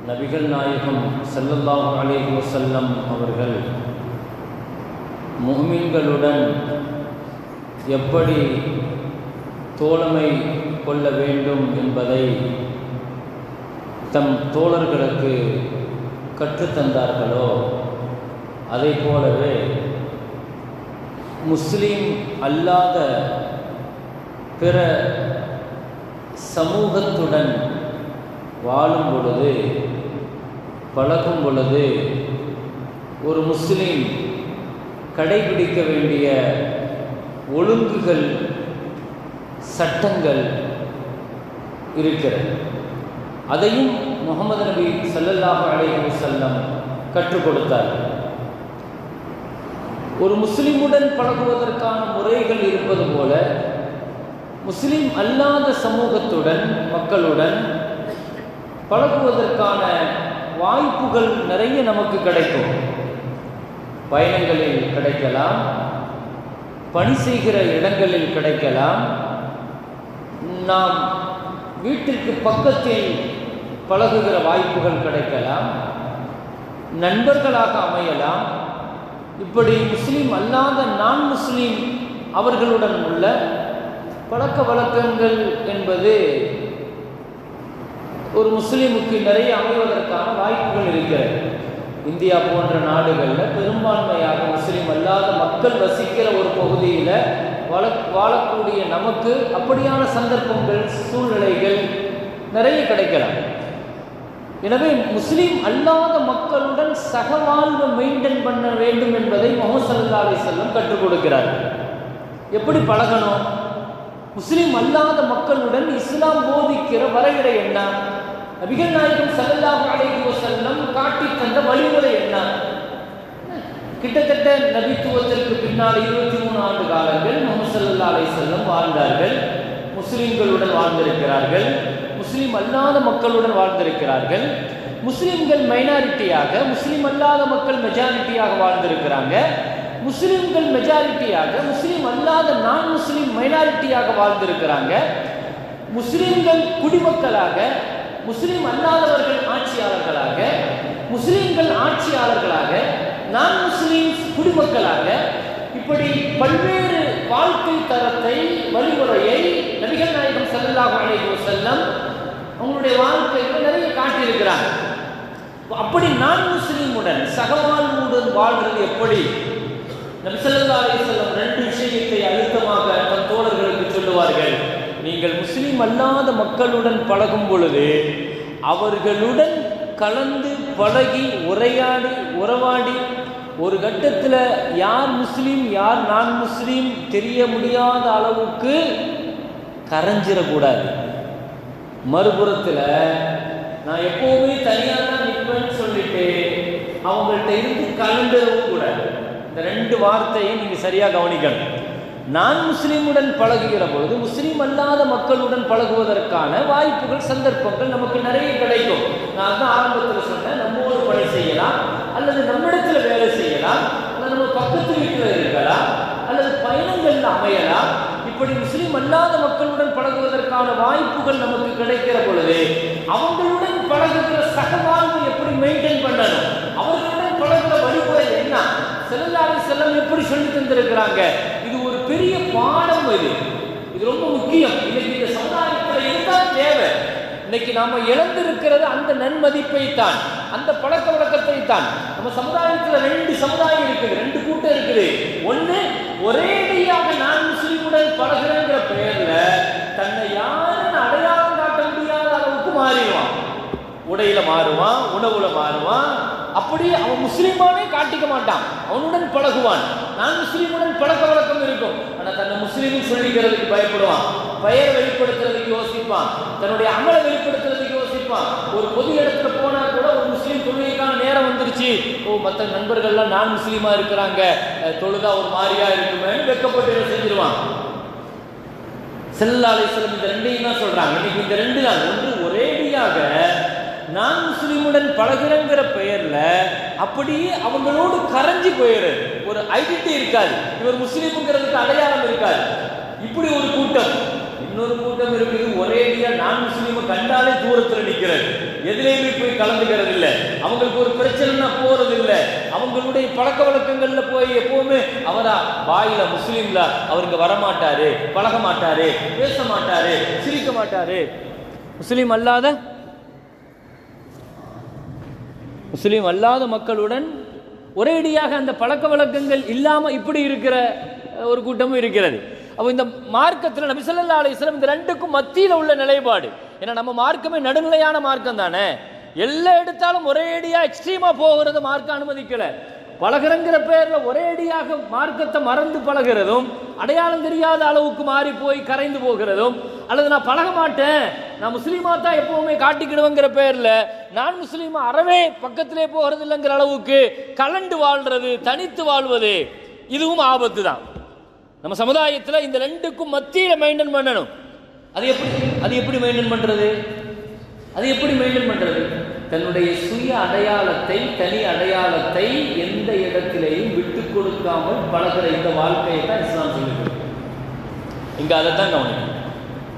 நபிகள் நாயகம் ஸல்லல்லாஹு அலேஹி வசல்லம் அவர்கள் முஹ்மின்களுடன் எப்படி தோழமை கொள்ள வேண்டும் என்பதை தம் தோழர்களுக்கு கற்றுத்தந்தார்களோ அதை போலவே முஸ்லீம் அல்லாத பிற சமூகத்துடன் வாழும் பொழுது பழகும் பொழுது ஒரு முஸ்லீம் கடைபிடிக்க வேண்டிய ஒழுங்குகள் சட்டங்கள் இருக்கிறது. அதையும் முகமது நபி ஸல்லல்லாஹு அலைஹி செல்லம் கற்றுக் கொடுத்தார். ஒரு முஸ்லிமுடன் பழகுவதற்கான முறைகள் இருப்பது போல முஸ்லிம் அல்லாத சமூகத்துடன் மக்களுடன் பழகுவதற்கான வாய்ப்புகள் நிறைய நமக்கு கிடைக்கும். பயணங்களில் கிடைக்கலாம். பணி செய்கிற இடங்களில் கிடைக்கலாம். நாம் வீட்டிற்கு பக்கத்தில் பழகுகிற வாய்ப்புகள் கிடைக்கலாம். நண்பர்களாக அமையலாம். இப்படி முஸ்லீம் அல்லாத நான் முஸ்லீம் அவர்களுடன் உள்ள பழக்க வழக்கங்கள் என்பது ஒரு முஸ்லீமுக்கு நிறைய அமைவதற்கான வாய்ப்புகள் இருக்கிறது. இந்தியா போன்ற நாடுகளில் பெரும்பான்மையாக முஸ்லீம் அல்லாத மக்கள் வசிக்கிற ஒரு பகுதியில் வாழ வாழக்கூடிய நமக்கு அப்படியான சந்தர்ப்பங்கள் சூழ்நிலைகள் நிறைய கிடைக்கலாம். எனவே முஸ்லீம் அல்லாத மக்களுடன் சகவாழ்வு மெயின்டைன் பண்ண வேண்டும் என்பதை முகமது சல்லா அலி செல்லம் கற்றுக் கொடுக்கிறார். எப்படி பழகணும்? முஸ்லீம் அல்லாத மக்களுடன் இஸ்லாம் போதிக்கிற வரையறை என்ன? நபிகள் நாயகம் சல்லல்லாஹு அலைஹி வஸல்லம் காட்டி தந்த வழிமுறை என்ன? கிட்டத்தட்ட நபித்துவத்திற்கு பின்னால் இருபத்தி மூணு ஆண்டு காலங்கள் முகமது சல்லா செல்லம் வாழ்ந்தார்கள். முஸ்லீம்களுடன் வாழ்ந்திருக்கிறார்கள். முஸ்லீம் அல்லாத மக்களுடன் வாழ்ந்திருக்கிறார்கள். முஸ்லீம்கள் மைனாரிட்டியாக முஸ்லீம் அல்லாத மக்கள் மெஜாரிட்டியாக வாழ்ந்திருக்கிறாங்க. முஸ்லீம்கள் மெஜாரிட்டியாக முஸ்லீம் அல்லாத நான் முஸ்லீம் மைனாரிட்டியாக வாழ்ந்திருக்கிறாங்க. முஸ்லீம்கள் குடிமக்களாக முஸ்லீம் அல்லாதவர்கள் ஆட்சியாளர்களாக முஸ்லீம்கள் ஆட்சியாளர்களாக நான் முஸ்லீம் குடிமக்களாக இப்படி பல்வேறு வாழ்க்கை தரத்தை வழிமுறையை நபிகள் நாயகம் ஸல்லல்லாஹு அலைஹி செல்லம் அவங்களுடைய வாழ்க்கையில் நிறைய காட்டியிருக்கிறாங்க. அப்படி நான் முஸ்லீமுடன் சகவாழ்வுடன் வாழ்றது எப்படி? நபி ஸல்லல்லாஹு செல்லம் ரெண்டு விஷயத்தை அழுத்தமாக தன் தோழர்களுக்கு சொல்லுவார்கள். நீங்கள் முஸ்லீம் அல்லாத மக்களுடன் பழகும் பொழுது அவர்களுடன் கலந்து பழகி உரையாடி உறவாடி ஒரு கட்டத்தில் யார் முஸ்லீம் யார் நான் முஸ்லீம் தெரிய முடியாத அளவுக்கு கரைஞ்சிடக்கூடாது மறுபுறத்தில் நான் எப்போவுமே தனியாக தான் நிற்பேன்னு சொல்லிட்டு அவங்கள்ட்ட இருந்து கலந்துடவும் கூடாது. இந்த ரெண்டு வார்த்தையும் நீங்கள் சரியாக கவனிக்கணும். நான் முஸ்லீமுடன் பழகுகிற பொழுது முஸ்லீம் அல்லாத மக்களுடன் பழகுவதற்கான வாய்ப்புகள் சந்தர்ப்பங்கள் நமக்கு நிறைய கிடைக்கும். நான் தான் ஆரம்பத்தில் சொன்னேன் நம்மோடு பணி செய்யலாம் அல்லது நம்மிடத்தில் வேலை செய்யலாம் அல்லது நம்ம பக்கத்து வீட்டில் இருக்கலாம் அல்லது பயணங்கள்ல அமையலாம். இப்படி முஸ்லீம் அல்லாத மக்களுடன் பழகுவதற்கான வாய்ப்புகள் நமக்கு கிடைக்கிற பொழுது அவங்களுடன் பழகுகிற சகவாழ்வு எப்படி மெயின்டைன் பண்ணணும்? அவர்களுடன் பழகுற வழிமுறை என்ன? செல்லாலை செல்லம் எப்படி சொல்லி தந்திருக்கிறாங்க? பெரிய பாடம் இது. இது ரொம்ப முக்கியம். இன்னைக்கு இந்த சமுதாயத்தில் இதுதான் தேவை? இன்னைக்கு நாம இழந்திருக்கிறது அந்த நன்மதிப்பை தான் அந்த பழக்க வழக்கத்தை தான் நம்ம சமுதாயத்தில் ரெண்டு சமுதாயம் இருக்குது ரெண்டு கூட்டம் இருக்குது. ஒன்று ஒரேடியாக நான் முஸ்லீமுடன் பழகிறேங்கிற பெயர்ல தன்னை யாரும் அடையாளம் காட்ட முடியாத அளவுக்கு மாறிடுவான். உடையில மாறுவான் உணவுல மாறுவான் அப்படி அவன் முஸ்லீமானே காட்டிக்க மாட்டான். அவனுடன் பழகுவான். நான் முஸ்லீமுடன் பழக்க வழக்கம் இருக்கும். ஆனால் தன்னை முஸ்லீம் சொல்லிக்கிறதுக்கு பயப்படுவான். பெயர் வெளிப்படுத்துறதுக்கு யோசிப்பான். தன்னுடைய அமலை வெளிப்படுத்துறதுக்கு யோசிப்பான். ஒரு பொது இடத்துல போனா கூட ஒரு முஸ்லீம் தொழுகைக்கான நேரம் வந்துருச்சு. ஓ மற்ற நண்பர்கள்லாம் நான் முஸ்லீமா இருக்கிறாங்க. தொழுதா ஒரு மாதிரியா இருக்குமேன்னு வெக்கப்பட்டு என்ன செஞ்சிருவான். செல்லாலை செல்லும் இந்த ரெண்டையும் தான் சொல்றாங்க. இன்னைக்கு இந்த ரெண்டு தான். ஒன்று ஒரேடியாக நான் முஸ்லீமுடன் பழகிறேங்கிற பெயர்ல அப்படியே அவங்களோடு கரைஞ்சி போயிரு. ஒரு ஐடென்டி இருக்காது. இவர் முஸ்லீமுங்கிறதுக்கு அடையாளம் இருக்காது. இப்படி ஒரு கூட்டம். இன்னொரு கூட்டம் இருக்குது. ஒரேடியா நான் முஸ்லீமை கண்டாலே தூரத்தில் நிற்கிறது எதுலேயுமே போய் கலந்துக்கிறது இல்லை. அவங்களுக்கு ஒரு பிரச்சனைனா போறது இல்லை. அவங்களுடைய பழக்க வழக்கங்கள்ல போய் எப்பவுமே அவரா வாயில முஸ்லீம்ல அவருக்கு வரமாட்டாரு பழக மாட்டாரு பேச மாட்டாரு சிரிக்க மாட்டாரு முஸ்லீம் அல்லாத முஸ்லீம் அல்லாத மக்களுடன் ஒரேடியாக அந்த பழக்க வழக்கங்கள் இல்லாமல் இப்படி இருக்கிற ஒரு கூட்டமும் இருக்கிறது. அப்போ இந்த மார்க்கத்தில் நபி ஸல்லல்லாஹு அலைஹி இந்த ரெண்டுக்கும் மத்தியில் உள்ள நிலைப்பாடு. ஏன்னா நம்ம மார்க்கமே நடுநிலையான மார்க்கம் தானே எல்லா எடுத்தாலும் ஒரேடியாக எக்ஸ்ட்ரீமாக போகிறது மார்க்க அனுமதிக்கலை. பழகிறங்கிற ஒரே அடியாக மார்க்கத்தை மறந்து பழகிறதும் அடையாளம் தெரியாத அளவுக்கு மாறி போய் கரைந்து போகிறதும் அல்லது நான் பழக மாட்டேன் நான் முஸ்லீமா தான் எப்பவுமே காட்டிக்கிடுவேங்கிற பேரில் நான் முஸ்லீமா அறவே பக்கத்திலே போகிறது இல்லைங்கிற அளவுக்கு கலண்டு வாழ்றது தனித்து வாழ்வது இதுவும் ஆபத்து தான். நம்ம சமுதாயத்தில் இந்த ரெண்டுக்கும் மத்தியில் மெயின்டைன் பண்ணணும். அது எப்படி அது எப்படி மெயின்டைன் பண்ணுறது அது எப்படி மெயின்டைன் பண்ணுறது தன்னுடைய சுய அடையாளத்தை தனி அடையாளத்தை எந்த இடத்திலேயும் விட்டு கொடுக்காமல் பழகிற இந்த வாழ்க்கையை தான் இஸ்லாம் சொல்லிக் கொடுக்குது. இங்க அதை தான் கவனிக்கணும்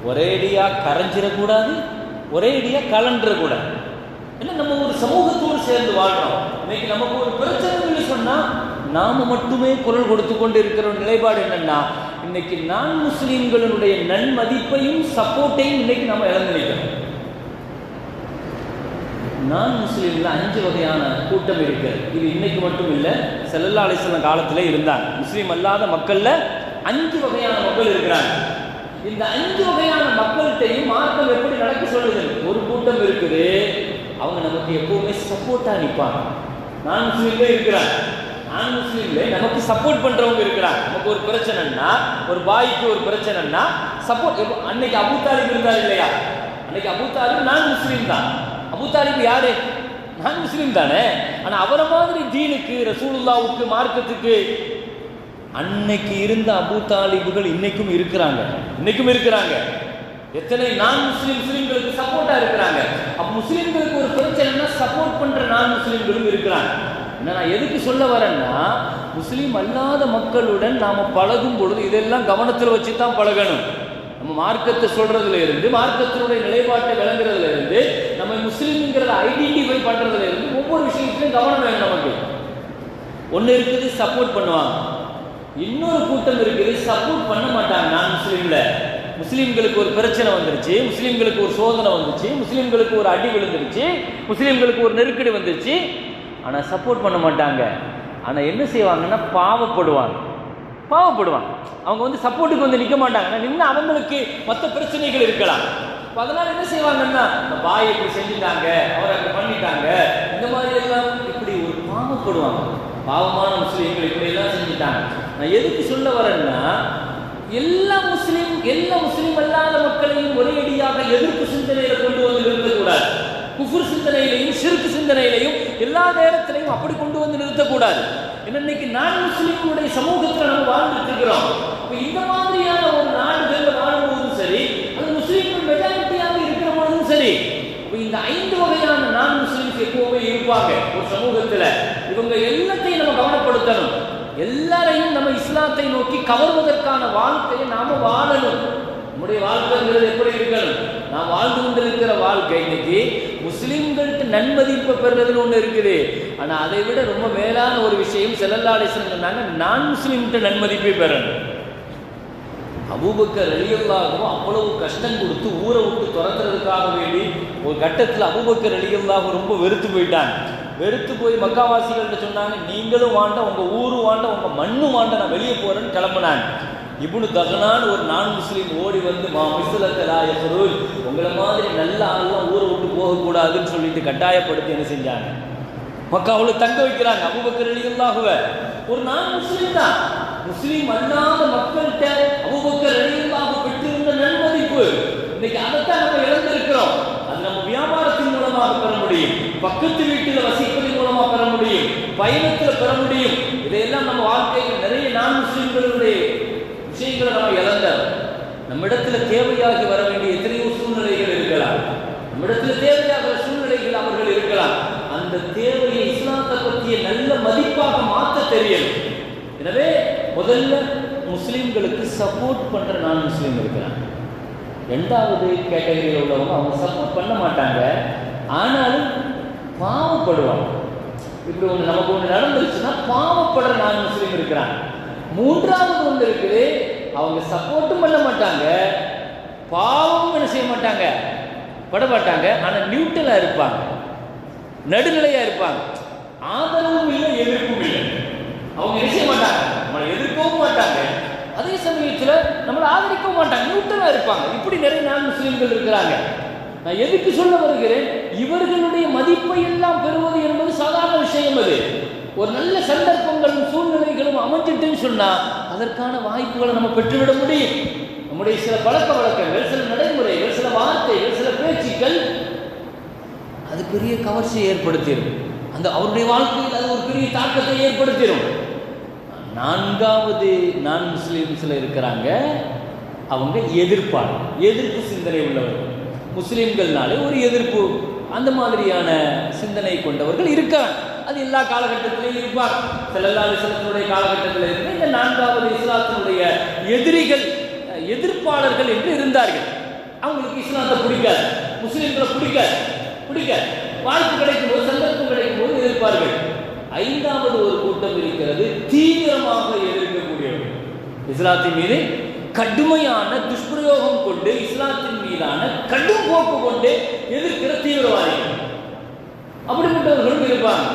ஒரேடியா கரைஞ்சிடக்கூடாது ஒரேடியா கலண்டுறக்கூடாது. ஏன்னா நம்ம ஒரு சமூகத்தோடு சேர்ந்து வாழ்றோம். இன்னைக்கு நமக்கு ஒரு பிரச்சனைன்னு சொன்னா நாம மட்டுமே குரல் கொடுத்து கொண்டு இருக்கிற ஒரு நிலைப்பாடு என்னன்னா இன்னைக்கு நான் முஸ்லீம்களினுடைய நன்மதிப்பையும் சப்போர்ட்டையும் இன்னைக்கு நம்ம இழந்து நிற்கிறோம் நான் முஸ்லீமில் அஞ்சு வகையான கூட்டம் இருக்கு. இது இன்னைக்கு மட்டும் இல்லை செல்லல்லா அலிஸ்லாம் காலத்தில் இருந்தாங்க. முஸ்லீம் அல்லாத மக்களில் அஞ்சு வகையான மக்கள் இருக்கிறாங்க. இந்த அஞ்சு வகையான மக்கள்கிட்டையும் மார்க்கம் எப்படி நடக்க சொல்லுது? ஒரு கூட்டம் இருக்குது. அவங்க நமக்கு எப்பவுமே சப்போர்ட்டாக நிற்பாங்க நான் முஸ்லீம்ல இருக்கிறாங்க நான் முஸ்லீம்ல நமக்கு சப்போர்ட் பண்றவங்க இருக்கிறாங்க. நமக்கு ஒரு பிரச்சனைன்னா ஒரு பாய்க்கு ஒரு பிரச்சனைன்னா சப்போர்ட் அன்னைக்கு அபு இருந்தார் இல்லையா? அன்னைக்கு அபு நான் முஸ்லீம் தான். அபு யாரு? நான் முஸ்லீம் தானே. ஆனால் அவரை மாதிரி தீனுக்கு ரசூலுல்லாவுக்கு மார்க்கத்துக்கு அன்னைக்கு இருந்த அபு தாலிபுகள் இன்னைக்கும் இருக்கிறாங்க. இன்னைக்கும் இருக்கிறாங்க. எத்தனை நான் முஸ்லீம் முஸ்லீம்களுக்கு சப்போர்ட்டா இருக்கிறாங்க. அப்ப முஸ்லீம்களுக்கு ஒரு பிரச்சனைனா சப்போர்ட் பண்ற நான் முஸ்லீம்களும் இருக்கிறாங்க. என்ன நான் எதுக்கு சொல்ல வரேன்னா முஸ்லீம் அல்லாத மக்களுடன் நாம பழகும் பொழுது இதெல்லாம் கவனத்தில் வச்சு தான் பழகணும். நம்ம மார்க்கத்தை சொல்றதுல இருந்து மார்க்கத்தினுடைய நிலைப்பாட்டை விளங்குறதுல இருந்து முஸ்லீம்ங்கிறத ஐடென்டிஃபை பண்ணுறதுல இருந்து ஒவ்வொரு விஷயத்துலையும் கவனம் வேணும் நமக்கு. ஒன்று இருக்குது சப்போர்ட் பண்ணுவாங்க. இன்னொரு கூட்டம் இருக்குது சப்போர்ட் பண்ண மாட்டாங்க நான் முஸ்லீமில். முஸ்லீம்களுக்கு ஒரு பிரச்சனை வந்துருச்சு முஸ்லீம்களுக்கு ஒரு சோதனை வந்துச்சு முஸ்லீம்களுக்கு ஒரு அடி விழுந்துருச்சு முஸ்லீம்களுக்கு ஒரு நெருக்கடி வந்துருச்சு. ஆனால் சப்போர்ட் பண்ண மாட்டாங்க. ஆனால் என்ன செய்வாங்கன்னா பாவப்படுவாங்க. பாவப்படுவாங்க. அவங்க வந்து சப்போர்ட்டுக்கு வந்து நிற்க மாட்டாங்க. நின்று அவங்களுக்கு மற்ற பிரச்சனைகள் இருக்கலாம். அப்ப அதனால என்ன செய்வாங்கன்னா இந்த பாய் இப்படி செஞ்சுட்டாங்க அவர் அப்படி பண்ணிட்டாங்க. இந்த மாதிரி எல்லாம் இப்படி ஒரு பாவப்படுவாங்க. பாவமான முஸ்லீம்கள் இப்படி எல்லாம் செஞ்சுட்டாங்க. நான் எதுக்கு சொல்ல வரேன்னா எல்லா முஸ்லீம் எல்லா முஸ்லீம் அல்லாத மக்களையும் ஒரேடியாக எதிர்ப்பு சிந்தனையில கொண்டு வந்து நிறுத்தக்கூடாது. குஃபுர் சிந்தனையிலையும் சிறுக்கு சிந்தனையிலையும் எல்லா நேரத்திலையும் அப்படி கொண்டு வந்து நிறுத்தக்கூடாது. ஏன்னா இன்னைக்கு நான் முஸ்லீம்களுடைய சமூகத்தில் நம்ம வாழ்ந்துட்டு இருக்கிறோம் இப்போ இந்த மாதிரியான ஒரு நாடுகளில் வாழும்போதும் சரி அது முஸ்லீம்கள் மெஜாரிட்டியாக இருக்கிற பொழுதும் சரி இப்போ இந்த ஐந்து வகையான நான் முஸ்லீம்ஸ் எப்பவுமே இருப்பாங்க ஒரு சமூகத்தில் இவங்க எல்லாத்தையும் நம்ம கவனப்படுத்தணும். எல்லாரையும் நம்ம இஸ்லாத்தை நோக்கி கவர்வதற்கான வாழ்க்கையை நாம வாழணும். நம்முடைய வாழ்க்கைங்கிறது எப்படி இருக்கணும்? நாம் வாழ்ந்து கொண்டிருக்கிற வாழ்க்கை. இன்னைக்கு முஸ்லிம்கள்ட்ட நன்மதிப்பை பெறுறதுன்னு ஒன்று இருக்குது. ஆனால் அதை விட ரொம்ப மேலான ஒரு விஷயம் செல்லல்லாடேசன் சொன்னாங்க நான் முஸ்லீம்கிட்ட நன்மதிப்பை பெறணும். அபூபக்கர் அலியல்லாகவும் அவ்வளவு கஷ்டம் கொடுத்து ஊரை விட்டு துரத்துறதுக்காக வேண்டி ஒரு கட்டத்தில் அபூபக்கர் அலியல்லாக ரொம்ப வெறுத்து போயிட்டாங்க. வெறுத்து போய் மக்காவாசிகள்கிட்ட சொன்னாங்க நீங்களும் வாண்ட உங்கள் ஊரு வாண்ட உங்கள் மண்ணு வாண்ட நான் வெளியே போகிறேன்னு கிளம்புனாங்க. இப்னு தகனான் ஒரு நான் முஸ்லீம் ஓடி வந்து மா மிஸ்லத்தலா எஃபருல் உங்களை மாதிரி நல்ல ஆள்லாம் ஊரை விட்டு போகக்கூடாதுன்னு சொல்லிட்டு கட்டாயப்படுத்தி என்ன செஞ்சாங்க? மக்காவுல தங்க வைக்கிறாங்க அபூபக்கர் அலியல்லாஹுவ ஒரு நான் முஸ்லீம் தான். முஸ்லீம் அல்லாத மக்கள்கிட்ட அபூபக்கர் அலியல்லாஹு பெற்றிருந்த நன்மதிப்பு இன்னைக்கு அதைத்தான் நம்ம இழந்திருக்கிறோம். அது நம்ம வியாபாரத்தின் மூலமாக பெற முடியும். பக்கத்து வீட்டில் வசிப்பதன் மூலமா பெற முடியும். பயணத்தில் பெற முடியும். இதையெல்லாம் நம்ம வாழ்க்கையில் நிறைய நான் முஸ்லீம்களுடைய விஷயங்களை நம்ம இழந்தோம் நம்மிடத்துல தேவையாகி வர வேண்டிய எத்தனையோ சூழ்நிலைகள் இருக்கலாம். நம்மிடத்துல தேவையாகிற சூழ்நிலைகள் அவர்கள் இருக்கலாம். அந்த தேவையை இஸ்லாத்தை பற்றிய நல்ல மதிப்பாக மாற்ற தெரியணும் எனவே முதல்ல முஸ்லீம்களுக்கு சப்போர்ட் பண்ற நான் முஸ்லீம் இருக்கிறாங்க. ரெண்டாவது கேட்டகரியில் உள்ளவங்க அவங்க சப்போர்ட் பண்ண மாட்டாங்க. ஆனாலும் பாவப்படுவாங்க. இப்படி ஒன்று நமக்கு ஒன்று நடந்துருச்சுன்னா பாவப்படுற நான் முஸ்லீம் இருக்கிறாங்க. மூன்றாவது ஒன்று இருக்குது அவங்க சப்போர்ட்டும் பண்ண மாட்டாங்க. பாவமும் என்ன செய்ய மாட்டாங்க? படமாட்டாங்க ஆனால் நியூட்ரலாக இருப்பாங்க. நடுநிலையாக இருப்பாங்க. ஆதரவும் இல்லை எதிர்ப்பும் இல்லை. அவங்க என்ன மாட்டாங்க? நம்மளை எதிர்க்கவும் மாட்டாங்க. அதே சமயத்தில் நம்மளை ஆதரிக்கவும் மாட்டாங்க. நியூட்ரலாக இருப்பாங்க. இப்படி நிறைய நாள் முஸ்லீம்கள் இருக்கிறாங்க. நான் எதுக்கு சொல்ல வருகிறேன்? இவர்களுடைய மதிப்பை எல்லாம் பெறுவது என்பது சாதாரண விஷயம் அது. ஒரு நல்ல சந்தர்ப்பங்களும் சூழ்நிலைகளும் அமைஞ்சிட்டுன்னு சொன்னா அதற்கான வாய்ப்புகளை நம்ம பெற்றுவிட முடியும். நம்முடைய சில பழக்க வழக்கங்கள் சில நடைமுறைகள் சில வார்த்தைகள் சில பேச்சுக்கள் அது பெரிய கவர்ச்சியை ஏற்படுத்திடும் அந்த அவருடைய வாழ்க்கையில் அது ஒரு பெரிய தாக்கத்தை ஏற்படுத்திடும் நான்காவது நான் முஸ்லீம்ஸில் இருக்கிறாங்க. அவங்க எதிர்ப்பாளர் எதிர்ப்பு சிந்தனை உள்ளவர்கள். முஸ்லீம்கள்னாலே ஒரு எதிர்ப்பு. அந்த மாதிரியான சிந்தனை கொண்டவர்கள் இருக்காங்க. அது எல்லா காலகட்டத்திலையும் இருப்பார் செல்லல்லா இஸ்லாத்தினுடைய காலகட்டத்தில் இருந்து இந்த நான்காவது இஸ்லாத்தினுடைய எதிரிகள் எதிர்ப்பாளர்கள் என்று இருந்தார்கள். அவங்களுக்கு இஸ்லாத்தை பிடிக்காது. முஸ்லீம்களை பிடிக்காது. பிடிக்காது வாய்ப்பு கிடைக்கும் போது சந்தர்ப்பம் கிடைக்கும் போது எதிர்ப்பார்கள். ஐந்தாவது ஒரு கூட்டம் இருக்கிறது தீவிரமாக எதிர்க்கக்கூடியவர்கள். இஸ்லாத்தின் மீது கடுமையான துஷ்பிரயோகம் கொண்டு இஸ்லாத்தின் மீதான கடும் போக்கு கொண்டு எதிர்க்கிற தீவிரவாதிகள். அப்படிப்பட்டவர்களும் இருப்பாங்க.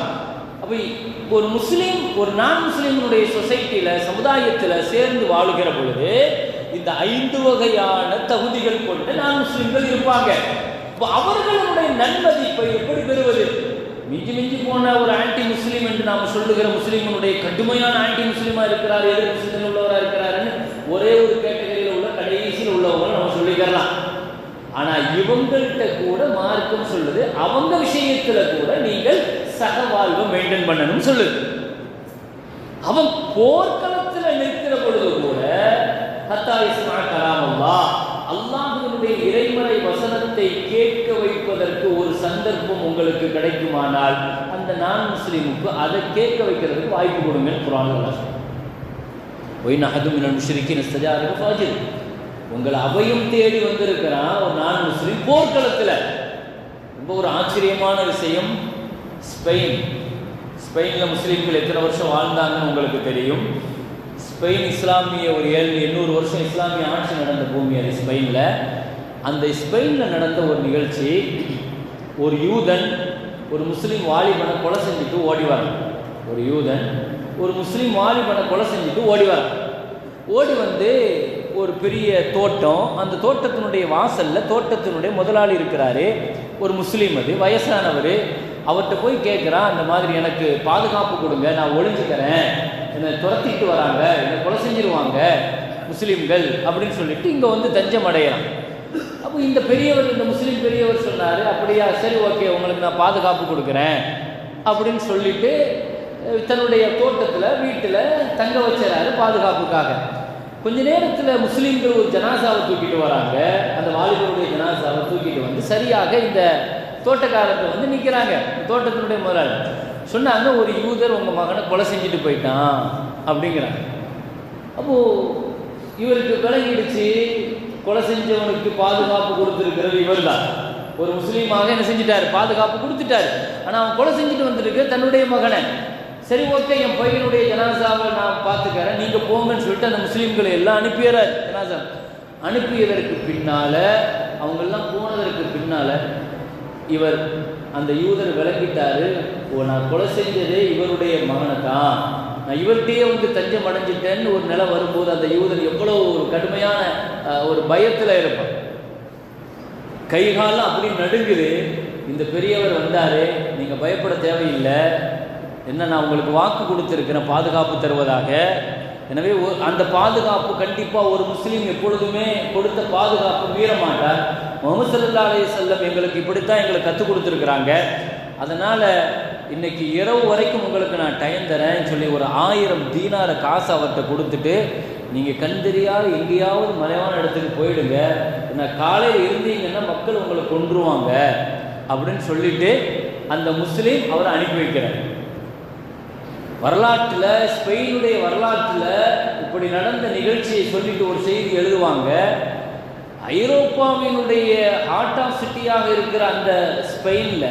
அப்போ ஒரு முஸ்லீம் ஒரு நான் முஸ்லீம்னுடைய சொசைட்டியில சமுதாயத்தில் சேர்ந்து வாழுகிற பொழுது இந்த ஐந்து வகையான தகுதிகள் கொண்டு நான் முஸ்லீம்கள் இருப்பாங்க. அவர்களுடைய நன்மதிப்பை எப்படி பெறுவது? மிஞ்சி மிஞ்சி போன ஒரு ஆன்டி முஸ்லீம் என்று நாம் சொல்லுகிற முஸ்லீமனுடைய கடுமையான ஆன்டி முஸ்லீமா இருக்கிறார் எதிர்ப்பு சிந்தனை உள்ளவராக இருக்கிறாருன்னு ஒரே ஒரு கேட்டகரியில் உள்ள கடைசியில் உள்ளவங்க நம்ம சொல்லிக்கிறலாம். ஆனா இவங்கள்ட்ட கூட மார்க்கம் சொல்லுது. அவங்க விஷயத்துல கூட நீங்கள் சகவாழ்வை மெயின்டைன் பண்ணணும் சொல்லுது. அவன் போர்க்களத்துல நிற்கிற பொழுது கூட ஹத்தா இஸ்மா கலாம் வசனத்தை கேட்க வைப்பதற்கு ஒரு சந்தர்ப்பம் உங்களுக்கு கிடைக்குமானால் அந்த நான் முஸ்லீமுக்கு அதை கேட்க வைக்கிறதுக்கு வாய்ப்பு கொடுங்க குரான் ஒய் நகது முஷ்ரிக்கின் இஸ்தஜாரு உங்களை அவையும் தேடி வந்திருக்கிறான் ஒரு நான் முஸ்லீம் போர்க்களத்தில். ரொம்ப ஒரு ஆச்சரியமான விஷயம். ஸ்பெயின். ஸ்பெயினில் முஸ்லீம்கள் எத்தனை வருஷம் வாழ்ந்தாங்கன்னு உங்களுக்கு தெரியும். ஸ்பெயின் இஸ்லாமிய ஒரு ஏழு எண்ணூறு வருஷம் இஸ்லாமிய ஆட்சி நடந்த பூமி அது ஸ்பெயினில். அந்த ஸ்பெயினில் நடந்த ஒரு நிகழ்ச்சி ஒரு யூதன் ஒரு முஸ்லீம் வாலிபனை கொலை செஞ்சுட்டு ஓடிவார். ஒரு யூதன் ஒரு முஸ்லீம் வாலிபனை கொலை செஞ்சுட்டு ஓடிவார். ஓடி வந்து ஒரு பெரிய தோட்டம் அந்த தோட்டத்தினுடைய வாசலில் தோட்டத்தினுடைய முதலாளி இருக்கிறாரு. ஒரு முஸ்லீம் அது வயசானவர். அவர்கிட்ட போய் கேட்குறான் அந்த மாதிரி எனக்கு பாதுகாப்பு கொடுங்க நான் ஒழிஞ்சுக்கிறேன் என்னை துரத்திட்டு வராங்க என்னை கொலை செஞ்சிருவாங்க முஸ்லீம்கள் அப்படின்னு சொல்லிட்டு இங்கே வந்து தஞ்சம் அடையிறான் அப்போ இந்த பெரியவர் இந்த முஸ்லீம் பெரியவர் சொன்னார் அப்படியா சரி ஓகே உங்களுக்கு நான் பாதுகாப்பு கொடுக்குறேன். அப்படின்னு சொல்லிட்டு தன்னுடைய தோட்டத்தில் வீட்டில் தங்க வச்சுறாரு பாதுகாப்புக்காக. கொஞ்ச நேரத்தில் முஸ்லீம்கள் ஒரு ஜனாசாவை தூக்கிட்டு வராங்க. அந்த வாலிபருடைய ஜனாசாவை தூக்கிட்டு வந்து சரியாக இந்த தோட்டக்காரர்கள் வந்து நிற்கிறாங்க தோட்டத்தினுடைய முதலாளி. சொன்னாங்க ஒரு யூதர் உங்கள் மகனை கொலை செஞ்சுட்டு போயிட்டான். அப்படிங்கிறாங்க. அப்போது இவருக்கு விளங்கிடுச்சு கொலை செஞ்சவனுக்கு பாதுகாப்பு கொடுத்துருக்கிறது இவர் தான் ஒரு முஸ்லீமாக என்ன செஞ்சிட்டார்? பாதுகாப்பு கொடுத்துட்டாரு. ஆனால் அவன் கொலை செஞ்சுட்டு வந்திருக்கு தன்னுடைய மகனை. சரி ஓகே என் பையனுடைய ஜனாசாவை நான் பார்த்துக்கிறேன். நீங்கள் போங்கன்னு சொல்லிட்டு அந்த முஸ்லீம்களை எல்லாம் அனுப்பிடுறாரு ஜனாசா அனுப்பியதற்கு பின்னால அவங்கெல்லாம் போனதற்கு பின்னால இவர் அந்த யூதர் விளங்கிட்டாரு ஓ நான் கொலை செஞ்சதே இவருடைய மகனை தான் நான் இவர்கிட்டயே வந்து தஞ்சம் அடைஞ்சிட்டேன்னு ஒரு நிலை வரும்போது அந்த யூதர் எவ்வளோ ஒரு கடுமையான ஒரு பயத்தில் இருப்பான். கை காலம் அப்படி நடுங்குது. இந்த பெரியவர் வந்தார் நீங்கள் பயப்பட தேவையில்லை. என்ன நான் உங்களுக்கு வாக்கு கொடுத்துருக்கிறேன் பாதுகாப்பு தருவதாக. எனவே ஒ- அந்த பாதுகாப்பு கண்டிப்பாக ஒரு முஸ்லீம் எப்பொழுதுமே கொடுத்த பாதுகாப்பு மீற மாட்டார். முகமது சல்லா அலி செல்லம் எங்களுக்கு இப்படித்தான் எங்களுக்கு கற்றுக் கொடுத்துருக்குறாங்க. அதனால் இன்னைக்கு இரவு வரைக்கும் உங்களுக்கு நான் டைம் தரேன்னு சொல்லி ஒரு ஆயிரம் தீனார காசு அவர்கிட்ட கொடுத்துட்டு நீங்கள் கண் எங்கேயாவது மறைவான இடத்துக்கு போயிடுங்க. நான் காலையில் இருந்தீங்கன்னா மக்கள் உங்களை கொன்றுவாங்க. அப்படின்னு சொல்லிட்டு அந்த முஸ்லீம் அவரை அனுப்பி வைக்கிறார். வரலாற்றில் ஸ்பெயினுடைய வரலாற்றில் இப்படி நடந்த நிகழ்ச்சியை சொல்லிட்டு ஒரு செய்தி எழுதுவாங்க. ஐரோப்பாவினுடைய ஹார்ட் ஆஃப் சிட்டியாக இருக்கிற அந்த ஸ்பெயினில்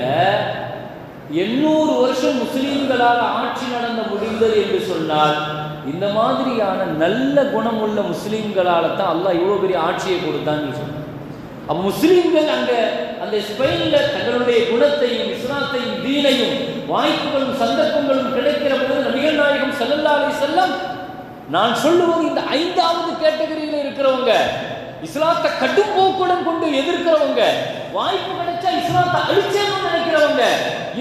எண்ணூறு வருஷம் முஸ்லீம்களால் ஆட்சி நடந்த முடிந்தது என்று சொன்னால் இந்த மாதிரியான நல்ல குணமுள்ள முஸ்லீம்களால் தான் அல்லாஹ் இவ்வளோ பெரிய ஆட்சியை கொடுத்தான்னு சொன்னார் அப்போ முஸ்லீம்கள் அங்க அந்த ஸ்பெயின்ல தங்களுடைய குணத்தையும் இஸ்லாத்தையும் தீனையும் வாய்ப்புகளும் சந்தர்ப்பங்களும் கிடைக்கிற போது நபிகள் நாயகம் செல்லல்லாவை செல்லம் நான் சொல்லுவது இந்த ஐந்தாவது கேட்டகரியில் இருக்கிறவங்க இஸ்லாத்தை கடும் போக்குடன் கொண்டு எதிர்க்கிறவங்க வாய்ப்பு கிடைச்சா இஸ்லாத்தை அழிச்சேன்னு நினைக்கிறவங்க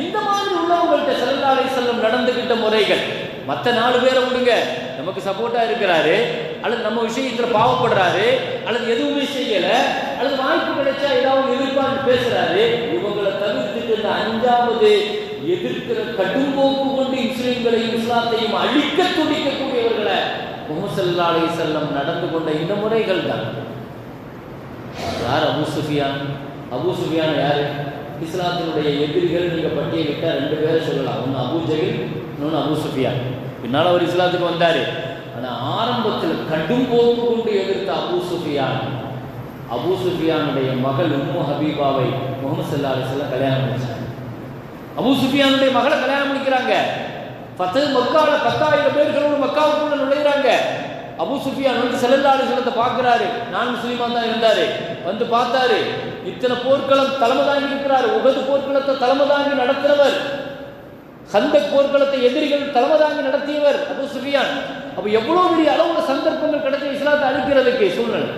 இந்த மாதிரி உள்ளவங்கள்ட்ட செல்லாலை செல்லும் நடந்துகிட்ட முறைகள் மற்ற நாலு பேரை விடுங்க. நமக்கு சப்போர்ட்டா இருக்கிறாரு அல்லது நம்ம விஷயத்துல பாவப்படுறாரு அல்லது எதுவுமே செய்யல அல்லது வாய்ப்பு கிடைச்சா ஏதாவது எதிர்பார்த்து பேசுறாரு இவங்களை தவிர்த்துட்டு இந்த அஞ்சாவது எதிர்க்கிற கடும்போக்கு கொண்டு முஸ்லிம்களையும் இஸ்லாத்தையும் அழிக்க துடிக்கக்கூடியவர்களை முகமது சல்லா அலி செல்லம் நடந்து கொண்ட இந்த முறைகள் தான். யார் அபு சுஃபியான்? அபு சுஃபியான் யார்? இஸ்லாத்தினுடைய எதிரிகள் நீங்கள் பட்டியலிட்டால் ரெண்டு பேரை சொல்லலாம். ஒன்று அபு ஜகில் இன்னொன்று அபு சுஃபியான். பின்னால் அவர் இஸ்லாத்துக்கு வந்தார். ஆனால் ஆரம்பத்தில் கடும் போக்கு கொண்டு எதிர்த்த அபு சுஃபியான். அபு சுஃபியானுடைய மகள் உம்மு ஹபீபாவை முகமது சல்லா அலிஸ்லாம் கல்யாணம் பண்ணிச்சாங்க அபு சுஃபியானுடைய மகளை கல்யாணம் பண்ணிக்கிறாங்க பத்து மக்காவில் பத்தாயிரம் பேர்களோடு மக்காவுக்குள்ள நுழையிறாங்க. அபு சுஃபியான் வந்து செல்லல்லா செல்லத்தை பார்க்குறாரு. நான் முஸ்லீமா தான் இருந்தாரு. வந்து பார்த்தாரு. இத்தனை போர்க்களம் தலைமை தாங்கி இருக்கிறார். உகது போர்க்களத்தை தலைமை தாங்கி நடத்துறவர் சந்த போர்க்களத்தை எதிரிகள் தலைமை தாங்கி நடத்தியவர் அபு சுஃபியான். அப்ப எவ்வளவு பெரிய அளவுல சந்தர்ப்பங்கள் கிடைச்ச இஸ்லாத்தை அழிக்கிறதுக்கு சூழ்நிலை.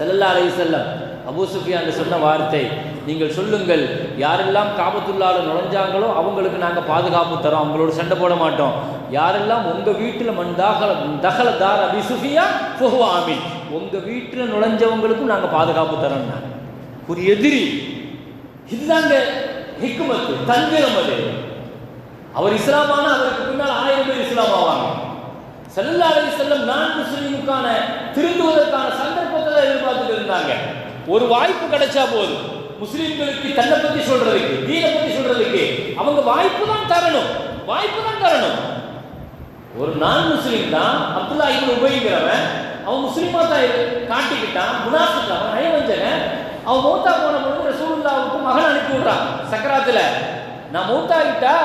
செல்லல்லா செல்லம் அபூ சுஃபியான் சொன்ன வார்த்தை. நீங்கள் சொல்லுங்கள் யாரெல்லாம் காபத்துள்ளால நுழைஞ்சாங்களோ அவங்களுக்கு நாங்கள் பாதுகாப்பு தரோம் அவங்களோட சண்டை போட மாட்டோம். யாரெல்லாம் உங்கள் வீட்டில் மண் தாகல தகல தார் அபி சுஃபியா ஃபுஹுவ ஆமீன். வீட்டில் நுழைஞ்சவங்களுக்கும் நாங்கள் பாதுகாப்பு தரோம்னா ஒரு எதிரி. இதுதாங்க ஹிக்குமத்து தந்திரம் அது. அவர் இஸ்லாமான அவருக்கு பின்னால் ஆயிரம் பேர் இஸ்லாம் ஆவாங்க. செல்லாலை செல்லம் நான் முஸ்லீமுக்கான திருந்துவதற்கான சந்தர்ப்பத்தை எதிர்பார்த்துட்டு இருந்தாங்க. ஒரு வாய்ப்பு கிடைச்சா போதும். முஸ்லீம்களுக்கு தன்னை பத்தி சொல்றதுக்கு தீனை பத்தி சொல்றதுக்கு அவங்க வாய்ப்பு தான் தரணும். வாய்ப்பு தான் தரணும். ஒரு நான் முஸ்லீம் தான் அப்துல்லா இவன் உபயோகிக்கிறவன் அவன் முஸ்லீமா தான் காட்டிக்கிட்டான் முனாஃபிக் அவன் நயவஞ்சகன். அவன் மூத்தா போன பொழுது ரசூலுல்லாவுக்கு மகன் அனுப்பி விடுறான் சக்கராத்துல. நான் மூத்தாகிட்டா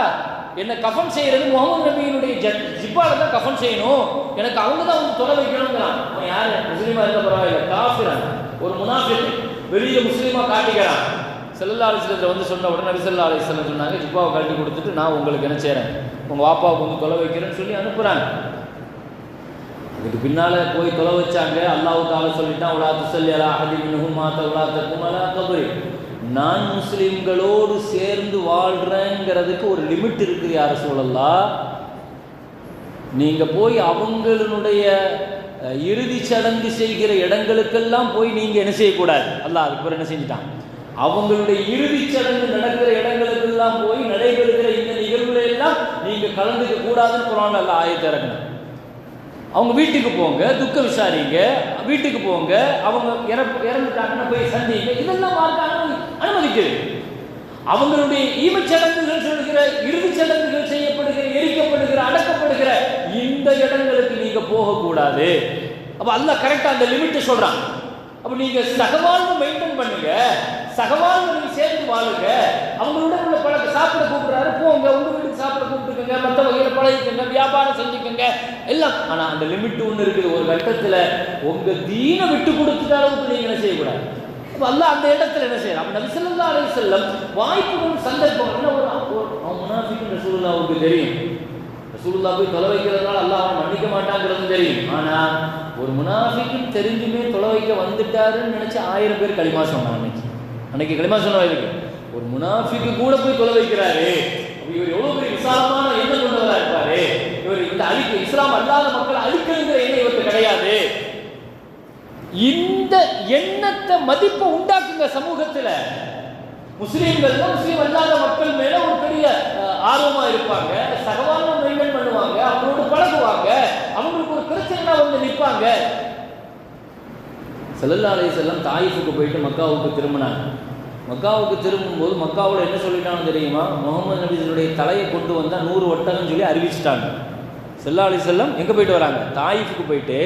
என்னை கஃபன் செய்யறது முகமது நபியினுடைய ஜிப்பால தான் கஃபன் செய்யணும். எனக்கு அவங்க தான் அவங்க தொலை வைக்கணுங்கிறான் அவன் யாரு? முஸ்லீமா இருந்த பரவாயில்ல காஃபிரான் ஒரு முனாஃபிக் வெளியில முஸ்லீமா காட்டிக்கிறான். செல்லல்லா அலிஸ்லத்தில் வந்து சொன்ன உடனே நபி அலிஸ்லம் சொன்னாங்க ஜிப்பாவை கழட்டி கொடுத்துட்டு நான் உங்களுக்கு என்ன செய்றேன்? உங்கள் வாப்பாவுக்கு வந்து தொலை வைக்கிறேன்னு சொல்லி அனுப்புறாங்க. இதுக்கு பின்னால போய் தொலை வச்சாங்க. அல்லாஹ் தால சொல்லிட்டான் உலா துசல்லி அலா அஹதி மின்ஹும் மாத்த உலா தக்கும் அலா கபரி. நான் முஸ்லீம்களோடு சேர்ந்து வாழ்றேங்கிறதுக்கு ஒரு லிமிட் இருக்குது யார் சொல்லலாம் நீங்க போய் அவங்களுடைய இறுதி சடங்கு செய்கிற இடங்களுக்கெல்லாம் போய் நீங்க என்ன செய்யக்கூடாது? அல்ல அதுக்கு என்ன செஞ்சுட்டான்? அவங்களுடைய இறுதி சடங்கு நடக்கிற இடங்களுக்கெல்லாம் போய் நடைபெறுகிற இந்த நிகழ்வுகளை எல்லாம் நீங்க கலந்துக்க கூடாதுன்னு குரான் அல்ல ஆயத்தை இறக்கணும் அவங்க வீட்டுக்கு போங்க துக்க விசாரிங்க வீட்டுக்கு போங்க அவங்க இறப்பு இறந்துட்டாங்கன்னா போய் சந்திங்க இதெல்லாம் மார்க்க அனுமதிக்குது. அவங்களுடைய ஈமச்சடங்குகள் சொல்கிற இறுதிச் சடங்குகள் செய்யப்படுகிற எரிக்கப்படுகிற அடக்கப்படுகிற இந்த இடங்களுக்கு நீங்க போகக்கூடாது. அப்ப அல்ல கரெக்டா அந்த லிமிட்டை சொல்றான். அப்ப நீங்க சகவாழ்வு மெயின்டைன் பண்ணுங்க. சகவாழ்வு நீங்க சேர்ந்து வாழுங்க. அவங்களோட உள்ள பழக்க சாப்பிட கூப்பிடுறாரு. போங்க உங்க வீட்டுக்கு சாப்பிட கூப்பிட்டுக்கோங்க. மற்ற வகையில பழகிக்கோங்க வியாபாரம் செஞ்சுக்கோங்க. எல்லாம். ஆனா அந்த லிமிட் ஒண்ணு இருக்குது ஒரு கட்டத்துல உங்க தீனை விட்டு கொடுத்துட்ட அளவுக்கு நீங்க என்ன செய்யக்கூடாது? அப்ப அந்த இடத்துல என்ன செய்யலாம் அப்ப நபி ஸல்லல்லாஹு அலைஹி வாய்ப்புகளும் சந்தர்ப்பம் என்ன ஒரு ஒரு- அவன் தெரியும். ரசூலுல்லா போய் தொலை வைக்கிறதுனால அல்லாஹ் அவனை மன்னிக்க மாட்டாங்கிறது தெரியும். ஆனா ஒரு முனாஃபிக்கும் தெரிஞ்சுமே தொலை வைக்க வந்துட்டாருன்னு நினைச்சு ஆயிரம் பேர் களிமா சொன்னான் அன்னைக்கு. அன்னைக்கு களிமா சொன்னவன் ஒரு முனாஃபிக்கு கூட போய் தொலை வைக்கிறாரு இவர் எவ்வளவு பெரிய விசாலமான எண்ணம் கொண்டவரா இருப்பாரு. இவர் இந்த அழிக்க இஸ்லாம் அல்லாத மக்கள் அழிக்கணுங்கிற எண்ணம் இவருக்கு கிடையாது. இந்த எண்ணத்தை மதிப்பை உண்டாக்குங்க சமூகத்துல. முஸ்லீம்கள் முஸ்லீம் அல்லாத மக்கள் மேல ஒரு பெரிய அஹ், ஆர்வமா இருப்பாங்க. சகவாழ்வு பண்ணுவாங்க அவங்களோட பழகுவாங்க அவங்களுக்கு ஒரு பிரச்சனைனா வந்து நிற்பாங்க. செல்லல்லாலே செல்லம் தாயிஃபுக்கு போயிட்டு மக்காவுக்கு திரும்பினாங்க. மக்காவுக்கு திரும்பும்போது மக்காவோட என்ன சொல்லிட்டான்னு தெரியுமா? முகமது நபிகளுடைய தலையை கொண்டு வந்தா நூறு ஒட்டகம்னு சொல்லி அறிவிச்சிட்டாங்க. செல்லா அலி செல்லம் எங்கே போயிட்டு வராங்க? தாயிஃபுக்கு போயிட்டு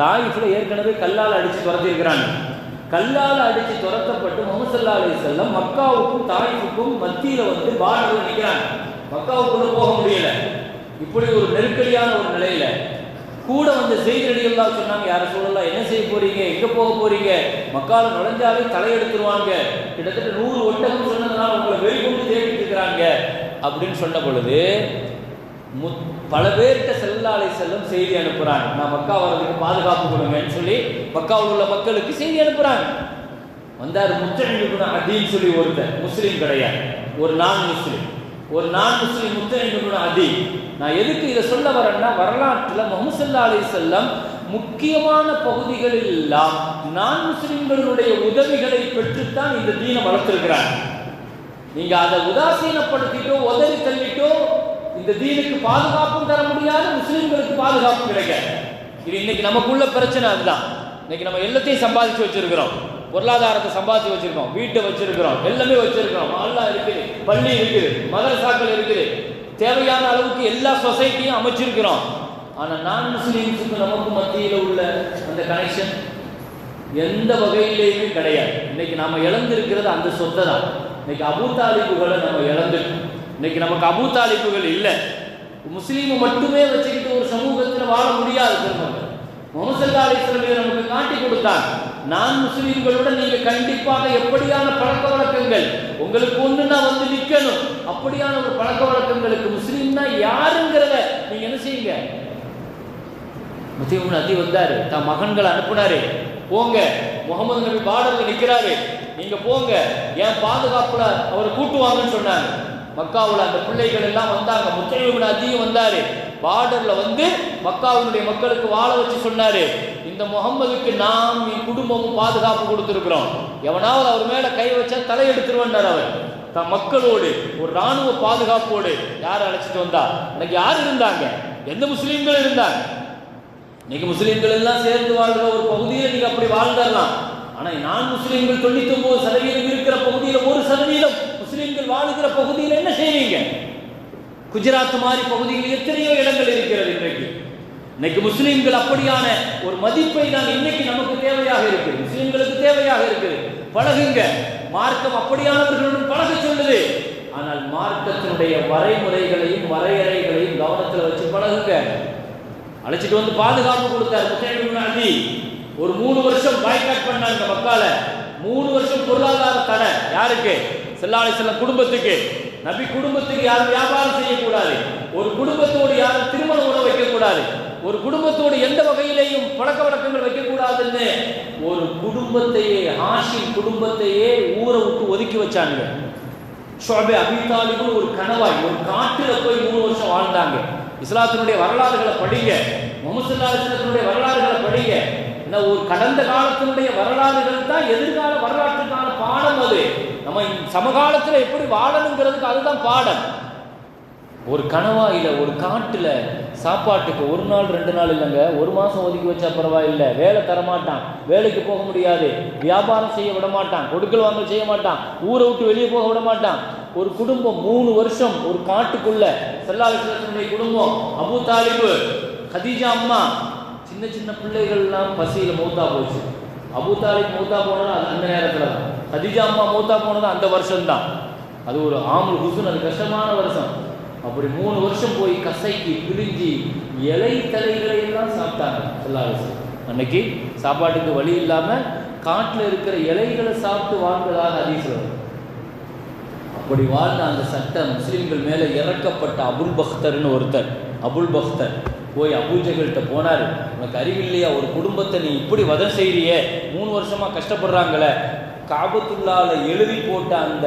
தாயிஃபில் ஏற்கனவே கல்லால் அடித்து துரத்திருக்கிறாங்க கல்லால் அடித்து துரத்தப்பட்டு முகமது சல்லா அலி செல்லம் மக்காவுக்கும் தாயிஃபுக்கும் மத்தியில வந்து பார்டர்ல நிற்கிறாங்க மக்காவுக்குள்ளே போக முடியல. இப்படி ஒரு நெருக்கடியான ஒரு நிலையில கூட வந்து செய்தியடிகள்லாம் சொன்னாங்க யார சொல்லலாம் என்ன செய்ய போறீங்க? எங்க போக போறீங்க? மக்கால நுழைஞ்சாலே தலையெடுத்துருவாங்க கிட்டத்தட்ட நூறு ஒட்டகம் சொன்னதுனால உங்களை வெளிக்கொண்டு தேடிட்டு இருக்கிறாங்க. அப்படின்னு சொன்ன பொழுது பல பேர்கிட்ட செல்லாலை செல்லும் செய்தி அனுப்புறாங்க. நான் மக்கா வர்றதுக்கு பாதுகாப்பு கொடுங்கன்னு சொல்லி மக்காவில் உள்ள மக்களுக்கு செய்தி அனுப்புறாங்க. வந்தார் முத்தன் அப்படின்னு சொல்லி ஒருத்தர் முஸ்லீம் கிடையாது. ஒரு நான் முஸ்லீம் ஒரு நான் முஸ்லீம் முத்தழிந்து அதி. நான் எதுக்கு இதை சொல்ல வரேன்னா வரலாற்றில் முகமசல்லா அலி செல்லம் முக்கியமான பகுதிகளில் எல்லாம் நான் முஸ்லிம்களுடைய உதவிகளை பெற்றுத்தான் இந்த தீனை வளர்த்திருக்கிறாங்க. நீங்க அதை உதாசீனப்படுத்திட்டோ உதவி தள்ளிட்டோ இந்த தீனுக்கு பாதுகாப்பும் தர முடியாது முஸ்லிம்களுக்கு பாதுகாப்பு கிடைக்க இது இன்னைக்கு நமக்குள்ள பிரச்சனை அதுதான். இன்னைக்கு நம்ம எல்லாத்தையும் சம்பாதிச்சு வச்சிருக்கிறோம். பொருளாதாரத்தை சம்பாதிச்சு வச்சிருக்கோம். வீட்டை வச்சிருக்கிறோம். எல்லாமே வச்சிருக்கிறோம். அல்லா இருக்குது பள்ளி இருக்குது மதரசாக்கள் இருக்குது தேவையான அளவுக்கு எல்லா சொசைட்டியும் அமைச்சிருக்கிறோம். ஆனால் நான் முஸ்லீம்ஸுக்கு நமக்கு மத்தியில் உள்ள அந்த கனெக்ஷன் எந்த வகையிலேயுமே கிடையாது. இன்னைக்கு நாம இழந்திருக்கிறது அந்த சொத்தை தான். இன்னைக்கு அபூத்தாலிப்புகளை நம்ம இழந்துட்டோம். இன்னைக்கு நமக்கு அபூத்தாலிப்புகள் இல்லை. முஸ்லீமை மட்டுமே வச்சுக்கிட்டு ஒரு சமூகத்தில் வாழ முடியாது பெருமக்கள் முகமது சல்லா நமக்கு காட்டி கொடுத்தாங்க. நான் முஸ்லீம்களோட நீங்க கண்டிப்பாக எப்படியான பழக்க வழக்கங்கள் உங்களுக்கு நான் வந்து நிற்கணும். அப்படியான ஒரு பழக்க வழக்கங்களுக்கு முஸ்லீம்னா யாருங்கிறத நீங்க என்ன செய்யுங்க? முத்தியமுன் அதி வந்தாரு தன் மகன்களை அனுப்புனாரு. போங்க முகமது நபி பார்டர்ல நிற்கிறாரு நீங்க போங்க என் பாதுகாப்புல அவரை கூட்டுவாங்கன்னு சொன்னாங்க. மக்காவுல அந்த பிள்ளைகள் எல்லாம் வந்தாங்க. முத்தையமுன் அதியும் வந்தாரு. பார்டர்ல வந்து மக்காவுடைய மக்களுக்கு வாழ வச்சு சொன்னாரு. இந்த முகம்மதுக்கு நாம் என் குடும்பமும் பாதுகாப்பு கொடுத்துருக்குறோம். எவனாவது அவர் மேலே கை வச்சா தலையெடுத்துருவன்னார் அவர். தன் மக்களோடு ஒரு ராணுவ பாதுகாப்போடு யார் அழைச்சிட்டு வந்தா? இன்னைக்கு யார் இருந்தாங்க? எந்த முஸ்லீம்கள் இருந்தாங்க? இன்னைக்கு முஸ்லீம்கள் எல்லாம் சேர்ந்து வாழ்ற ஒரு பகுதியில் நீங்க அப்படி வாழ்ந்துடலாம். ஆனால் நான் முஸ்லீம்கள் தொண்ணூத்தி ஒன்பது சதவீதம் இருக்கிற பகுதியில் ஒரு சதவீதம் முஸ்லீம்கள் வாழுகிற பகுதியில் என்ன செய்வீங்க? குஜராத் மாதிரி பகுதியில் எத்தனையோ இடங்கள் இருக்கிறது இன்றைக்கு. இன்னைக்கு முஸ்லீம்கள் அப்படியான ஒரு மதிப்பை தான் இன்னைக்கு நமக்கு தேவையாக இருக்குது. முஸ்லீம்களுக்கு தேவையாக இருக்குது. பழகுங்க. மார்க்கம் அப்படியானவர்களுடன் பழக சொல்லுது. ஆனால் மார்க்கத்தினுடைய வரைமுறைகளையும் வரையறைகளையும் கவனத்தில் வச்சு பழகுங்க. அழைச்சிட்டு வந்து பாதுகாப்பு கொடுத்தார் முன்னாடி ஒரு மூணு வருஷம் பாய்காட் பண்ணாங்க மக்கால. மூணு வருஷம் பொருளாதார தடை. யாருக்கு? செல்லாலை செல்ல குடும்பத்துக்கு. நபி குடும்பத்துக்கு யாரும் வியாபாரம் செய்யக்கூடாது. ஒரு குடும்பத்தோடு யாரும் திருமண உணவு வைக்கக்கூடாது. ஒரு குடும்பத்தோடு எந்த வகையிலேயும் பழக்க வழக்கங்கள் வைக்கக்கூடாதுன்னு ஒரு குடும்பத்தையே ஹாஷிம் குடும்பத்தையே ஊரை விட்டு ஒதுக்கி வச்சாங்க ஷோபே அபிதாலிபும் ஒரு கனவாய் ஒரு காட்டில் போய் மூணு வருஷம் வாழ்ந்தாங்க. இஸ்லாத்தினுடைய வரலாறுகளை படிங்க. முகமது வரலாறுகளை படிங்க. என்ன ஒரு கடந்த காலத்தினுடைய வரலாறுகள் தான் எதிர்கால வரலாற்றுக்கான பாடம் அது. நம்ம சமகாலத்தில் எப்படி வாழணுங்கிறதுக்கு அதுதான் பாடம். ஒரு கணவாயில ஒரு காட்டில் சாப்பாட்டுக்கு ஒரு நாள் ரெண்டு நாள் இல்லைங்க. ஒரு மாதம் ஒதுக்கி வச்சா பரவாயில்லை. வேலை தரமாட்டான். வேலைக்கு போக முடியாது. வியாபாரம் செய்ய விட மாட்டான் கொடுக்கல் வாங்கல் செய்ய மாட்டான். ஊரை விட்டு வெளியே போக விட மாட்டான் ஒரு குடும்பம் மூணு வருஷம் ஒரு காட்டுக்குள்ள செல்லாலிசனுடைய குடும்பம் அபு தாலிபு ஹதீஜா அம்மா சின்ன சின்ன பிள்ளைகள்லாம் பசியில் மூத்தா போச்சு. அபு தாலிப் மூத்தா போனது அது அந்த நேரத்தில் தான். அம்மா மூத்தா போனது அந்த வருஷம்தான். அது ஒரு ஆமல் ஹுசுன் அது கஷ்டமான வருஷம். அப்படி மூணு வருஷம் போய் கசைக்கு பிரிஞ்சு இலை தலைகளை எல்லாம் சாப்பிட்டாங்க எல்லாரும் அன்னைக்கு சாப்பாட்டுக்கு வழி இல்லாம காட்டுல இருக்கிற இலைகளை சாப்பிட்டு வாழ்ந்ததாக அதிசயம் அப்படி வாழ்ந்த அந்த சட்டம் முஸ்லீம்கள் மேல இறக்கப்பட்ட அபுல் பக்தர்னு ஒருத்தர் அபுல் பக்தர் போய் அபூஜகள்கிட்ட போனார் உனக்கு அறிவில்லையா? ஒரு குடும்பத்தை நீ இப்படி வதம் செய்கிறியே மூணு வருஷமா கஷ்டப்படுறாங்களே காபத்துள்ளால எழுதி போட்ட அந்த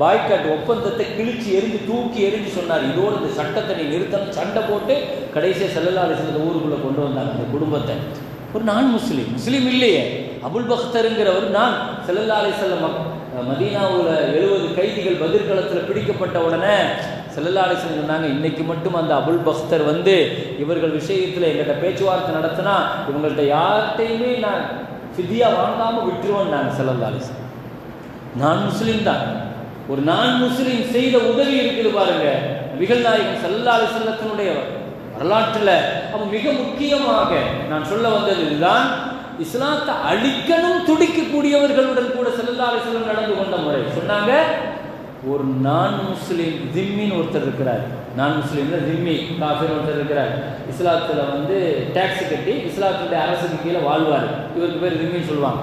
பாய்காட் ஒப்பந்தத்தை கிழிச்சு எரிஞ்சு தூக்கி எரிஞ்சு சொன்னார். இதோடு இந்த சட்டத்தை நீ நிறுத்தணும். சண்டை போட்டு கடைசியாக செல்லலாறு சில ஊருக்குள்ளே கொண்டு வந்தாங்க அந்த குடும்பத்தை. ஒரு நான் முஸ்லீம். முஸ்லீம் இல்லையே. அபுல் பக்தருங்கிறவர் நான். செல்லல்லா அலி செல்லம் மதீனாவில் எழுபது கைதிகள் பதிர்களத்தில் பிடிக்கப்பட்ட உடனே செல்லல்லா சொன்னாங்க இன்னைக்கு மட்டும் அந்த அபுல் பக்தர் வந்து இவர்கள் விஷயத்தில் எங்கள்கிட்ட பேச்சுவார்த்தை நடத்தினா இவங்கள்ட்ட யார்கிட்டையுமே நான் ஃபிதியா வாங்காமல் விட்டுருவோம் நாங்கள் செல்லல்லா நான் முஸ்லீம் தான். ஒரு நான் முஸ்லீம் செய்த உதவி இருக்குது பாருங்க. நபிகள் நாயகம் சல்லா செல்லத்தினுடைய வரலாற்றில் அவன் மிக முக்கியமாக நான் சொல்ல வந்தது இதுதான். இஸ்லாத்தை அழிக்கணும் துடிக்கக்கூடியவர்களுடன் கூட ஸல்லல்லாஹு அலைஹி நடந்து கொண்ட முறை. சொன்னாங்க ஒரு நான் முஸ்லீம் திம்மின்னு ஒருத்தர் இருக்கிறார். நான் முஸ்லீமில் திம்மி காஃபிர் ஒருத்தர் இருக்கிறார். இஸ்லாத்தில் வந்து டேக்ஸ் கட்டி இஸ்லாத்துடைய அரசுக்கு கீழே வாழ்வார். இவருக்கு பேர் திம்மின்னு சொல்லுவாங்க.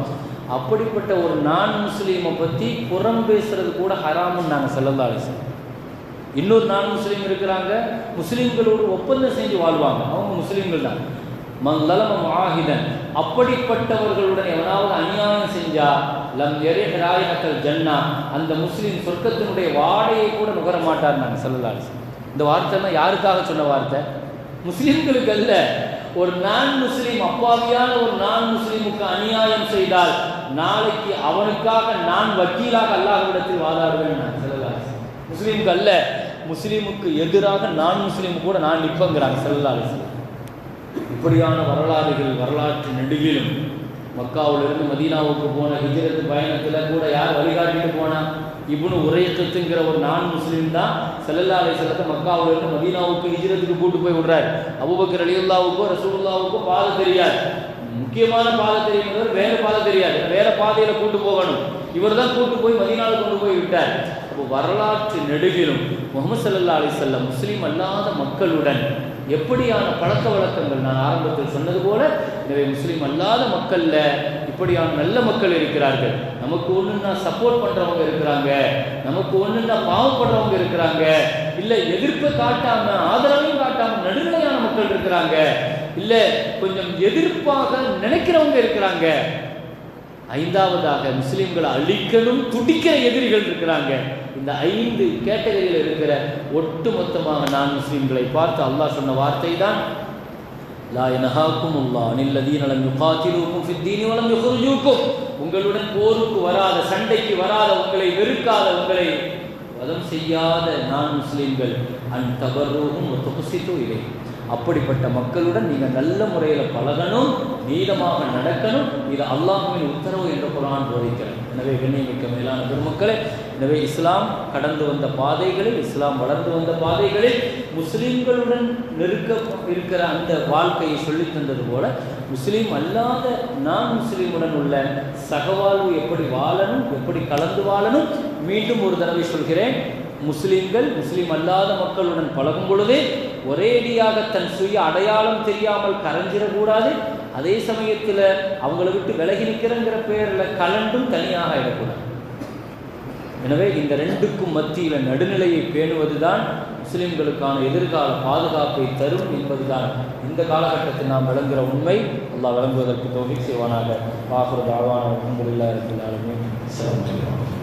அப்படிப்பட்ட ஒரு நான் முஸ்லீமை பற்றி புறம் பேசுறது கூட ஹராமுன்னு நாங்கள் செல்லந்தாலும் இன்னொரு நான் முஸ்லீம் இருக்கிறாங்க முஸ்லீம்களோடு ஒப்பந்தம் செஞ்சு வாழ்வாங்க. அவங்க முஸ்லீம்கள் தான். மல்லலம ஆகிதன் அப்படிப்பட்டவர்களுடன் எவனாவது அநியாயம் செஞ்சா லம் எரே ராயகத்தல் ஜன்னா. அந்த முஸ்லீம் சொர்க்கத்தினுடைய வாடையை கூட நுகர மாட்டார் நாங்கள் சொல்லலாம் இந்த வார்த்தைலாம் யாருக்காக சொன்ன வார்த்தை? முஸ்லீம்களுக்கு அல்ல. ஒரு நான் முஸ்லீம் அப்பாவியான ஒரு நான் முஸ்லீமுக்கு அநியாயம் செய்தால் நாளைக்கு அவனுக்காக நான் வக்கீலாக அல்லாஹ்விடத்தில் வாதாடுவேன் நான் சொல்லலாம் முஸ்லீமுக்கு அல்ல. முஸ்லீமுக்கு எதிராக நான் முஸ்லீம் கூட நான் நிற்பங்கிறாங்க செல்லல்லா இப்படியான வரலாறுகள் வரலாற்று நெடுகிலும் மக்காவிலிருந்து மதீனாவுக்கு போன ஹிஜரத்து பயணத்தில் கூட யார் வழிகாட்டிட்டு போனா? இப்னு உரையத்துங்கிற ஒரு நான் முஸ்லீம் தான் செல்லல்லா அலிசலத்தை மக்காவிலிருந்து மதீனாவுக்கு ஹிஜரத்துக்கு கூட்டு போய் விடுறாரு. அபுபக்கர் அலியுல்லாவுக்கோ ரசூல்லாவுக்கோ பாதை தெரியாது. முக்கியமான பாதை தெரியுங்கிறது வேற பாதை தெரியாது. வேற பாதையில கூட்டு போகணும். இவர் தான் கூட்டு போய் மதீனாவில் கொண்டு போய் விட்டார். அப்போ வரலாற்று நெடுகிலும் முகமது சல்லா அலிசல்லம் முஸ்லீம் அல்லாத மக்களுடன் எப்படியான பழக்க வழக்கங்கள் நான் ஆரம்பத்தில் சொன்னது போல எனவே முஸ்லீம் அல்லாத மக்கள்ல இப்படியான நல்ல மக்கள் இருக்கிறார்கள். நமக்கு ஒன்றுன்னா சப்போர்ட் பண்றவங்க இருக்கிறாங்க. நமக்கு ஒன்றுன்னா பாவப்படுறவங்க இருக்கிறாங்க. இல்ல எதிர்ப்பை காட்டாம ஆதரவையும் காட்டாம நடுநிலையான மக்கள் இருக்கிறாங்க. இல்ல கொஞ்சம் எதிர்ப்பாக நினைக்கிறவங்க இருக்கிறாங்க. ஐந்தாவதாக முஸ்லீம்களை அழிக்கணும் துடிக்கிற எதிரிகள் இருக்கிறாங்க. இந்த ஐந்து கேட்டகரியில் இருக்கிற ஒட்டுமொத்தமாக நான் முஸ்லீம்களை பார்த்து அல்லாஹ் சொன்ன வார்த்தை தான் லா யனஹாக்கும் அல்லாஹ் அனில்லதீன லம் யுகாத்திலூக்கும் ஃபித்தீனி வலம் யுக்ரிஜூக்கும் உங்களுடன் போருக்கு வராத சண்டைக்கு வராத உங்களை வெறுக்காத உங்களை வதம் செய்யாத நான் முஸ்லீம்கள் அன் தபர்ரூகும் துகுசித்து இல்லை அப்படிப்பட்ட மக்களுடன் நீங்கள் நல்ல முறையில் பழகணும் நீளமாக நடக்கணும். இது அல்லாஹுவின் உத்தரவு என்று குரான் போதிக்கிறது. எனவே கண்ணியமிக்க மேலான பெருமக்களே எனவே இஸ்லாம் கடந்து வந்த பாதைகளில் இஸ்லாம் வளர்ந்து வந்த பாதைகளில் முஸ்லீம்களுடன் நெருக்க இருக்கிற அந்த வாழ்க்கையை சொல்லித் தந்தது போல முஸ்லீம் அல்லாத நான் முஸ்லீமுடன் உள்ள சகவாழ்வு எப்படி வாழணும் எப்படி கலந்து வாழணும் மீண்டும் ஒரு தடவை சொல்கிறேன். முஸ்லீம்கள் முஸ்லீம் அல்லாத மக்களுடன் பழகும் பொழுது ஒரேடியாக தன் சுய அடையாளம் தெரியாமல் கரைஞ்சிடக்கூடாது. அதே சமயத்தில் அவங்கள விட்டு விலகி நிற்கிறங்கிற பேரில் கலண்டும் தனியாக ஆகிடக்கூடாது எனவே இந்த ரெண்டுக்கும் மத்தியில் நடுநிலையை பேணுவதுதான் முஸ்லிம்களுக்கான எதிர்கால பாதுகாப்பை தரும் என்பதுதான் இந்த காலகட்டத்தில் நாம் விளங்குகிற உண்மை. அல்லாஹ் விளங்குவதற்கு தோல்வி செய்வானாக. பாகுறது ஆழ்வான அலமதுல்லா இருக்கிறாலுமே சிறப்பு